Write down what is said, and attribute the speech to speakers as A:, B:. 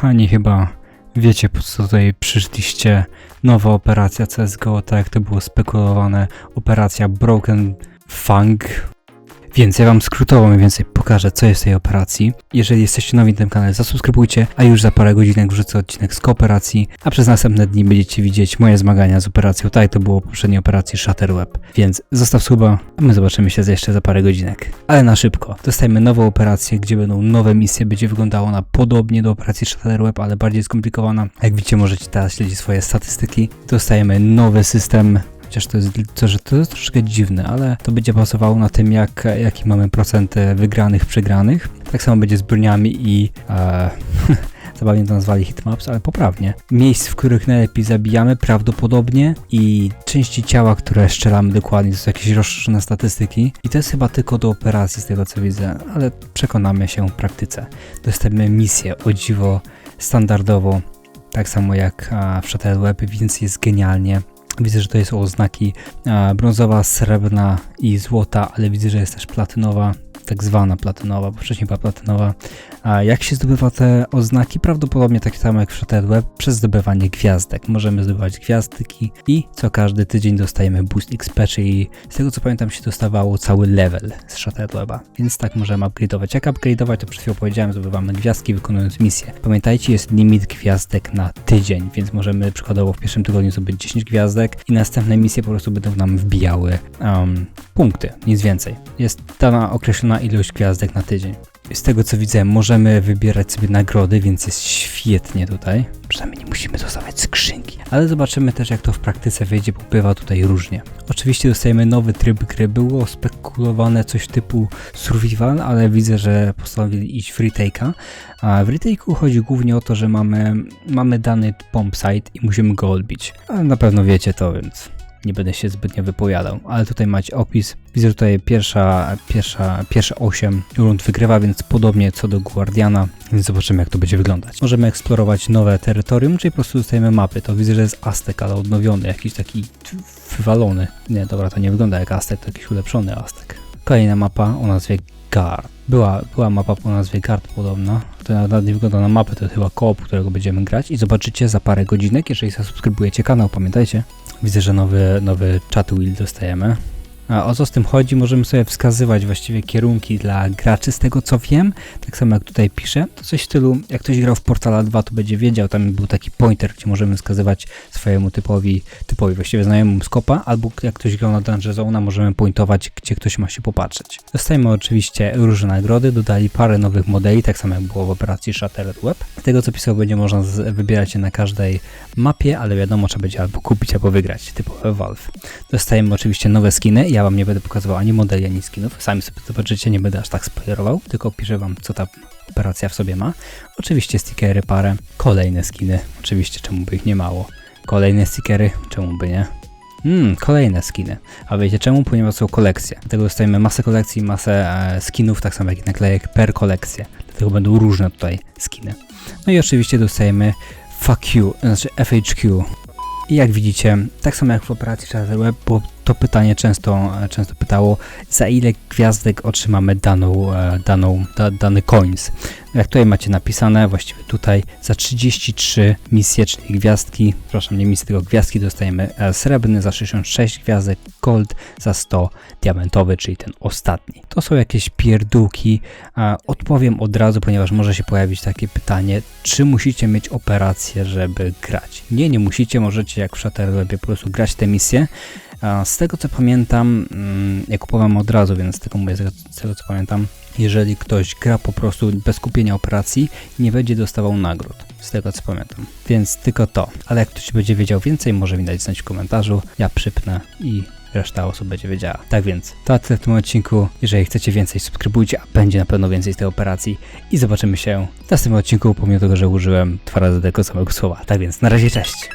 A: kochani, chyba wiecie po co tutaj przyszliście. Nowa operacja CSGO, tak jak to było spekulowane. Operacja Broken Fang. Więc ja wam skrótowo mniej więcej pokażę, co jest w tej operacji. Jeżeli jesteście nowi na tym kanale, zasubskrybujcie, a już za parę godzinek wrzucę odcinek z kooperacji, a przez następne dni będziecie widzieć moje zmagania z operacją, jak to było poprzedniej operacji Shatterweb. Więc zostaw suba, a my zobaczymy się jeszcze za parę godzinek. Ale na szybko. Dostajemy nową operację, gdzie będą nowe misje, będzie wyglądało ona podobnie do operacji Shatterweb, ale bardziej skomplikowana. Jak widzicie, możecie teraz śledzić swoje statystyki. Dostajemy nowy system Chociaż to jest, to, że to jest troszkę dziwne, ale to będzie bazowało na tym, jak, jaki mamy procent e, wygranych, przegranych. Tak samo będzie z broniami i e, zabawnie to nazwali hitmaps, ale poprawnie. Miejsc, w których najlepiej zabijamy prawdopodobnie i części ciała, które strzelamy dokładnie, to są jakieś rozszerzone statystyki. I to jest chyba tylko do operacji z tego co widzę, ale przekonamy się w praktyce. Dostajemy misję, o dziwo, standardowo, tak samo jak w Shattered Web, więc jest genialnie. Widzę, że to jest oznaki brązowa, srebrna i złota, ale widzę, że jest też platynowa, tak zwana platynowa, bo wcześniej była platynowa. A jak się zdobywa te oznaki? Prawdopodobnie tak samo jak w Shattered Web, przez zdobywanie gwiazdek. Możemy zdobywać gwiazdki i co każdy tydzień dostajemy boost XP, czyli z tego co pamiętam się dostawało cały level z Shattered Weba, więc tak możemy upgrade'ować. Jak upgrade'ować, to przed chwilą powiedziałem, zdobywamy gwiazdki wykonując misję. Pamiętajcie, jest limit gwiazdek na tydzień, więc możemy przykładowo w pierwszym tygodniu zdobyć 10 gwiazdek i następne misje po prostu będą nam wbijały um, punkty, nic więcej. Jest dana określona ilość gwiazdek na tydzień. Z tego co widzę, możemy wybierać sobie nagrody, więc jest świetnie tutaj. Przynajmniej nie musimy dostawać skrzynki. Ale zobaczymy też, jak to w praktyce wyjdzie, bo bywa tutaj różnie. Oczywiście dostajemy nowy tryb gry. Było spekulowane coś typu survival, ale widzę, że postanowili iść w retake'a. A w retake'u chodzi głównie o to, że mamy, mamy dany bomb site i musimy go odbić. Ale na pewno wiecie to, więc nie będę się zbytnio wypowiadał, ale tutaj macie opis. Widzę że tutaj pierwsza, pierwsza, pierwsze 8 rund wygrywa, więc podobnie co do Guardiana, więc zobaczymy jak to będzie wyglądać. Możemy eksplorować nowe terytorium, czyli po prostu dostajemy mapy. To widzę, że jest Aztek, ale odnowiony, jakiś taki wywalony. Nie, dobra, to nie wygląda jak Aztek, to jakiś ulepszony Aztek. Kolejna mapa o nazwie Guard. Była, była mapa o nazwie Guard podobna. To nawet nie wygląda na mapę, to jest chyba koop, którego będziemy grać i zobaczycie za parę godzinek, jeżeli zasubskrybujecie kanał, pamiętajcie. Widzę, że nowy, nowy chat wheel dostajemy. A o co z tym chodzi? Możemy sobie wskazywać właściwie kierunki dla graczy, z tego co wiem, tak samo jak tutaj piszę. To coś w stylu, jak ktoś grał w Portala 2, to będzie wiedział, tam był taki pointer, gdzie możemy wskazywać swojemu typowi, typowi właściwie znajomemu skopa, albo jak ktoś grał na Dungeon Zone, możemy pointować, gdzie ktoś ma się popatrzeć. Dostajemy oczywiście różne nagrody, dodali parę nowych modeli, tak samo jak było w operacji Shattered Web. Z tego co pisał, będzie można wybierać je na każdej mapie, ale wiadomo, trzeba będzie albo kupić, albo wygrać, typowe Valve. Dostajemy oczywiście nowe skiny, ja wam nie będę pokazywał ani modeli, ani skinów. Sami sobie zobaczycie, nie będę aż tak spoilerował, tylko opiszę wam, co ta operacja w sobie ma. Oczywiście stickery, parę, kolejne skiny, oczywiście czemu by ich nie mało. Kolejne stickery, czemu by nie. Hmm, kolejne skiny. A wiecie czemu? Ponieważ są kolekcje. Dlatego dostajemy masę kolekcji, masę e, skinów, tak samo jak i naklejek per kolekcję. Dlatego będą różne tutaj skiny. No i oczywiście dostajemy FAQ, znaczy FHQ. I jak widzicie, tak samo jak w operacji Shadow Web, bo to pytanie często, często pytało, za ile gwiazdek otrzymamy daną, e, daną, da, dany coins. Jak tutaj macie napisane, właściwie tutaj za 33 misje, czyli gwiazdki, przepraszam, nie misje, tylko gwiazdki dostajemy e, srebrny za 66 gwiazdek, gold za 100, diamentowy, czyli ten ostatni. To są jakieś pierdółki. Odpowiem od razu, ponieważ może się pojawić takie pytanie, czy musicie mieć operację, żeby grać? Nie, nie musicie, możecie jak w Shatterwebie po prostu grać te misje. Z tego co pamiętam, mm, ja kupowałem od razu, więc tylko mówię z tego co pamiętam, jeżeli ktoś gra po prostu bez kupienia operacji, nie będzie dostawał nagród. Z tego co pamiętam. Więc tylko to. Ale jak ktoś będzie wiedział więcej, może mi dać znać w komentarzu. Ja przypnę i reszta osób będzie wiedziała. Tak więc, to tyle w tym odcinku. Jeżeli chcecie więcej, subskrybujcie, a będzie na pewno więcej z tej operacji. I zobaczymy się w następnym odcinku, pomimo tego, że użyłem dwa razy tego samego słowa. Tak więc, na razie, cześć!